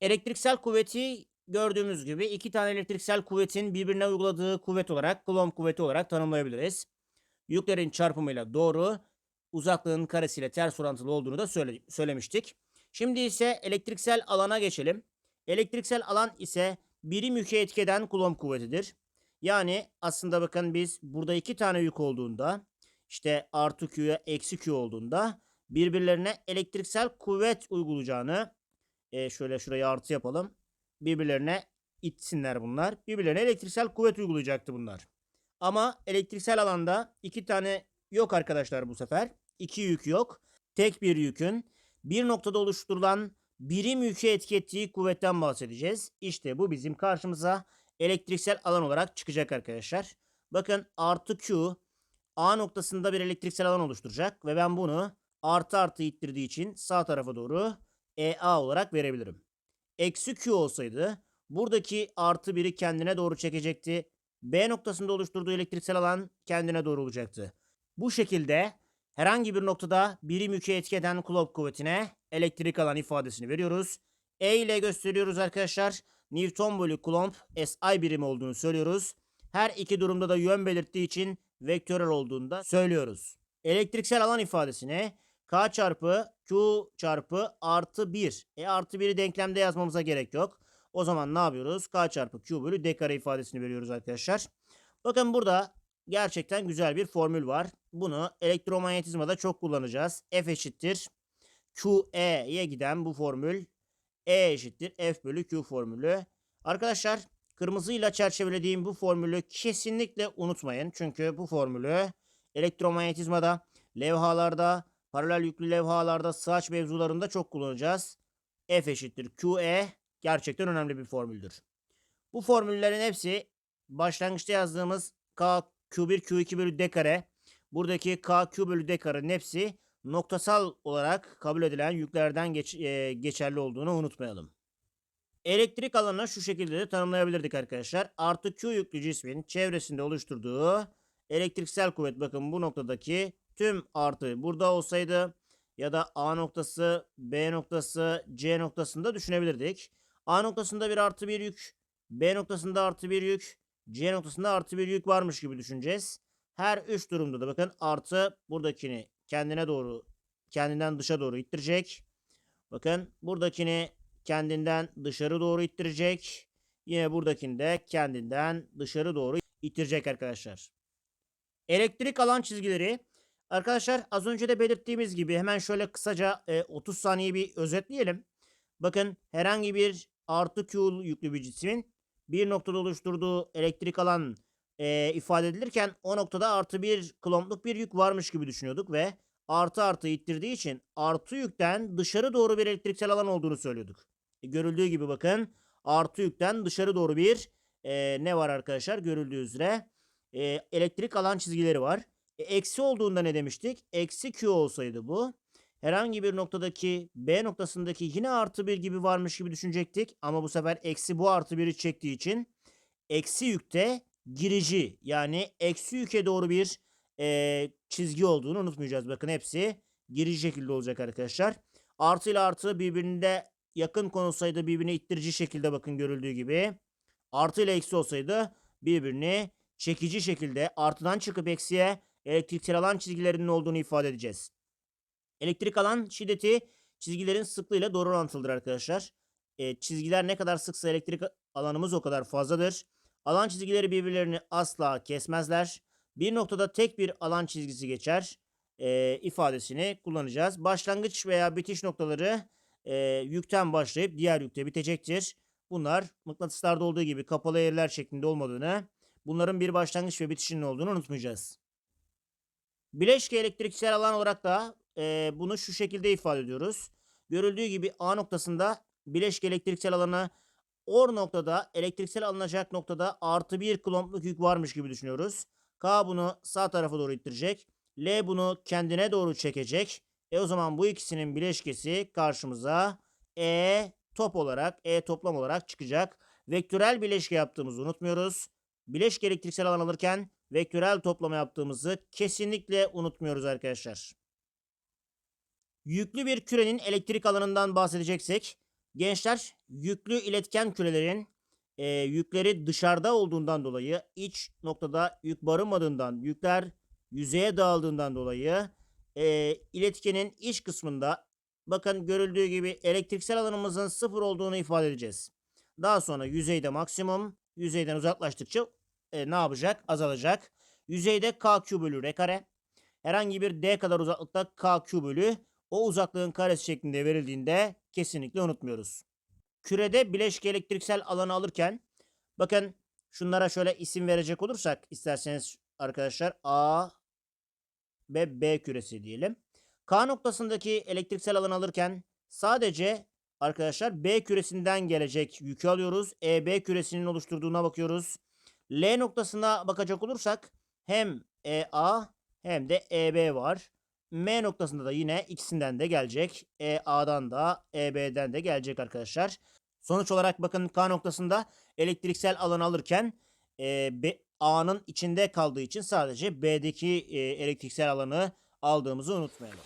Elektriksel kuvveti gördüğümüz gibi iki tane elektriksel kuvvetin birbirine uyguladığı kuvvet olarak Coulomb kuvveti olarak tanımlayabiliriz. Yüklerin çarpımıyla doğru, uzaklığın karesiyle ters orantılı olduğunu da söyle- söylemiştik. Şimdi ise elektriksel alana geçelim. Elektriksel alan ise birim yüke etki eden Coulomb kuvvetidir. Yani aslında bakın biz burada iki tane yük olduğunda işte artı Q'ya eksi Q olduğunda birbirlerine elektriksel kuvvet uygulayacağını e, şöyle şuraya artı yapalım. Birbirlerine itsinler bunlar. Birbirlerine elektriksel kuvvet uygulayacaktı bunlar. Ama elektriksel alanda iki tane yok arkadaşlar bu sefer. İki yük yok. Tek bir yükün bir noktada oluşturulan birim yüke etki ettiği kuvvetten bahsedeceğiz. İşte bu bizim karşımıza elektriksel alan olarak çıkacak arkadaşlar. Bakın artı Q A noktasında bir elektriksel alan oluşturacak ve ben bunu artı artı ittirdiği için sağ tarafa doğru EA olarak verebilirim. Eksi Q olsaydı buradaki artı biri kendine doğru çekecekti. B noktasında oluşturduğu elektriksel alan kendine doğru olacaktı. Bu şekilde herhangi bir noktada birim yükü etki eden Coulomb kuvvetine elektrik alan ifadesini veriyoruz. E ile gösteriyoruz arkadaşlar. Newton bölü Coulomb SI birimi olduğunu söylüyoruz. Her iki durumda da yön belirttiği için vektörel olduğunu da söylüyoruz. Elektriksel alan ifadesini K çarpı Q çarpı artı 1. E artı 1'i denklemde yazmamıza gerek yok. O zaman ne yapıyoruz? K çarpı Q bölü D kare ifadesini veriyoruz arkadaşlar. Bakın burada gerçekten güzel bir formül var. Bunu elektromanyetizmada çok kullanacağız. F eşittir QE'ye giden bu formül E eşittir F bölü Q formülü. Arkadaşlar kırmızıyla çerçevelediğim bu formülü kesinlikle unutmayın. Çünkü bu formülü elektromanyetizmada, levhalarda, paralel yüklü levhalarda, sığaç mevzularında çok kullanacağız. F eşittir QE gerçekten önemli bir formüldür. Bu formüllerin hepsi başlangıçta yazdığımız K Q1 Q2 bölü D kare buradaki K Q bölü D karenin hepsi noktasal olarak kabul edilen yüklerden geç- e, geçerli olduğunu unutmayalım. Elektrik alanını şu şekilde de tanımlayabilirdik arkadaşlar. Artı Q yüklü cismin çevresinde oluşturduğu elektriksel kuvvet bakın bu noktadaki tüm artı burada olsaydı ya da A noktası, B noktası, C noktasında düşünebilirdik. A noktasında bir artı bir yük, B noktasında artı bir yük, C noktasında artı bir yük varmış gibi düşüneceğiz. Her üç durumda da bakın artı buradakini kendine doğru, kendinden dışa doğru ittirecek. Bakın buradakini kendinden dışarı doğru ittirecek. Yine buradakini de kendinden dışarı doğru ittirecek arkadaşlar. Elektrik alan çizgileri. Arkadaşlar az önce de belirttiğimiz gibi hemen şöyle kısaca e, 30 saniye bir özetleyelim. Bakın herhangi bir artı Q yüklü bir cismin bir noktada oluşturduğu elektrik alan e, ifade edilirken o noktada artı bir klompluk bir yük varmış gibi düşünüyorduk ve artı artı ittirdiği için artı yükten dışarı doğru bir elektriksel alan olduğunu söylüyorduk. E, görüldüğü gibi bakın artı yükten dışarı doğru bir e, ne var arkadaşlar görüldüğü üzere e, elektrik alan çizgileri var. E, eksi olduğunda ne demiştik? Eksi Q olsaydı bu. Herhangi bir noktadaki B noktasındaki yine artı bir gibi varmış gibi düşünecektik. Ama bu sefer eksi bu artı biri çektiği için eksi yükte girici yani eksi yüke doğru bir e, çizgi olduğunu unutmayacağız. Bakın hepsi girici şekilde olacak arkadaşlar. Artı ile artı birbirinde yakın konulsaydı birbirine ittirici şekilde bakın görüldüğü gibi. Artı ile eksi olsaydı birbirini çekici şekilde artıdan çıkıp eksiye elektriksel alan çizgilerinin olduğunu ifade edeceğiz. Elektrik alan şiddeti çizgilerin sıklığıyla doğru orantılıdır arkadaşlar. E, çizgiler ne kadar sıksa elektrik alanımız o kadar fazladır. Alan çizgileri birbirlerini asla kesmezler. Bir noktada tek bir alan çizgisi geçer e, ifadesini kullanacağız. Başlangıç veya bitiş noktaları e, yükten başlayıp diğer yükte bitecektir. Bunlar mıknatıslarda olduğu gibi kapalı yerler şeklinde olmadığını, bunların bir başlangıç ve bitişinin olduğunu unutmayacağız. Bileşke elektriksel alan olarak da e, bunu şu şekilde ifade ediyoruz. Görüldüğü gibi A noktasında bileşke elektriksel alanı or noktada elektriksel alınacak noktada artı bir klompluk yük varmış gibi düşünüyoruz. K bunu sağ tarafa doğru ittirecek. L bunu kendine doğru çekecek. E o zaman bu ikisinin bileşkesi karşımıza E top olarak, E toplam olarak çıkacak. Vektörel bileşke yaptığımızı unutmuyoruz. Bileşke elektriksel alan alırken vektörel toplama yaptığımızı kesinlikle unutmuyoruz arkadaşlar. Yüklü bir kürenin elektrik alanından bahsedeceksek, Gençler yüklü iletken kürelerin e, yükleri dışarıda olduğundan dolayı iç noktada yük barınmadığından yükler yüzeye dağıldığından dolayı e, iletkenin iç kısmında bakın görüldüğü gibi elektriksel alanımızın sıfır olduğunu ifade edeceğiz. Daha sonra yüzeyde maksimum yüzeyden uzaklaştıkça e, ne yapacak? Azalacak. Yüzeyde KQ bölü R kare. Herhangi bir D kadar uzaklıkta KQ bölü o uzaklığın karesi şeklinde verildiğinde kesinlikle unutmuyoruz. Kürede bileşik elektriksel alanı alırken bakın şunlara şöyle isim verecek olursak isterseniz arkadaşlar A ve B küresi diyelim. K noktasındaki elektriksel alanı alırken sadece arkadaşlar B küresinden gelecek yükü alıyoruz. EB küresinin oluşturduğuna bakıyoruz. L noktasına bakacak olursak hem EA hem de EB var. M noktasında da yine ikisinden de gelecek. EA'dan da EB'den de gelecek arkadaşlar. Sonuç olarak bakın K noktasında elektriksel alan alırken e, B- A'nın içinde kaldığı için sadece B'deki e, elektriksel alanı aldığımızı unutmayalım.